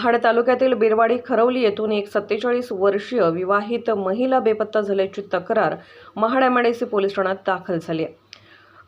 महाड तालुक्यातील बिरवाडी खरवली येथून एक सत्तेचाळीस वर्षीय विवाहित महिला बेपत्ता झाल्याची तक्रार महाड एमआयडीसी पोलीस ठाण्यात दाखल झाली आहे.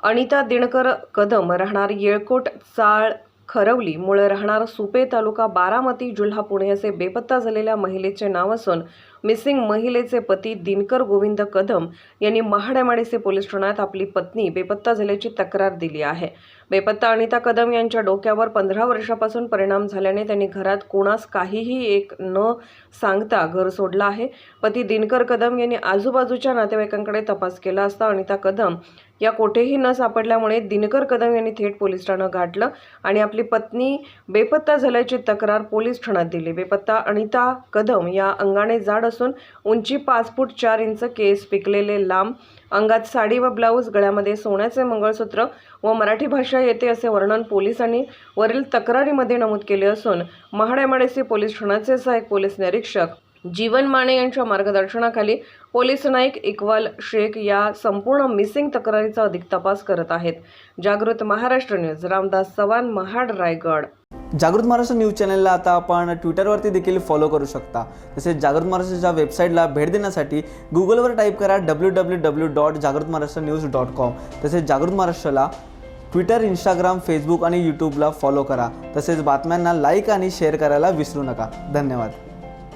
अनिता दिनकर कदम राहणार येळकोट चाळ खरवली. मुळे राहणार सुपे तालुका बारामती जिल्हा पुणे असे बेपत्ता झालेल्या महिलेचे नाव असून मिसिंग महिलेचे पती दिनकर गोविंद कदम यांनी महाड पोलीस ठाण्यात आपली पत्नी बेपत्ता झाल्याची तक्रार दिली आहे. बेपत्ता अनिता कदम यांच्या डोक्यावर पंधरा वर्षापासून परिणाम झाल्याने त्यांनी घरात कोणास काहीही एक न सांगता घर सोडलं आहे. पती दिनकर कदम यांनी आजूबाजूच्या नातेवाईकांकडे तपास केला असता अनिता कदम या कोठेही न सापडल्यामुळे दिनकर कदम यांनी थेट पोलीस ठाणं गाठलं आणि आपली पत्नी बेपत्ता झाल्याची तक्रार पोलीस ठाण्यात दिली. बेपत्ता अनिता कदम या अंगाने जाड असून उंची पाच फूट चार इंच केस पिकलेले लांब अंगात साडी व ब्लाऊज गळ्यामध्ये सोन्याचे मंगळसूत्र व मराठी भाषा येते असे वर्णन पोलिसांनी वरील तक्रारीमध्ये नमूद केले असून महाडेमाडेसी पोलीस ठाण्याचे सहाय्यक पोलीस निरीक्षक जीवन माने यांच्या मार्गदर्शनाखाली पोलीस नाईक इक्बाल शेख या संपूर्ण मिसिंग तक्रारीचा अधिक तपास करत आहेत. जागृत महाराष्ट्र न्यूज रामदास चव्हाण महाड रायगड. जागृत महाराष्ट्र न्यूज चॅनलला आता आपण ट्विटरवरती देखील फॉलो करू शकता. तसेच जागृत महाराष्ट्राच्या वेबसाईटला भेट देण्यासाठी गुगलवर टाईप करा डब्ल्यू डब्ल्यू डब्ल्यू डॉट जागृत महाराष्ट्र न्यूज डॉट कॉम तसेच जागृत महाराष्ट्राला ट्विटर इंस्टाग्राम फेसबुक आणि यूट्यूबला फॉलो करा. तसेच बातम्यांना लाईक आणि शेअर करायला विसरू नका. धन्यवाद.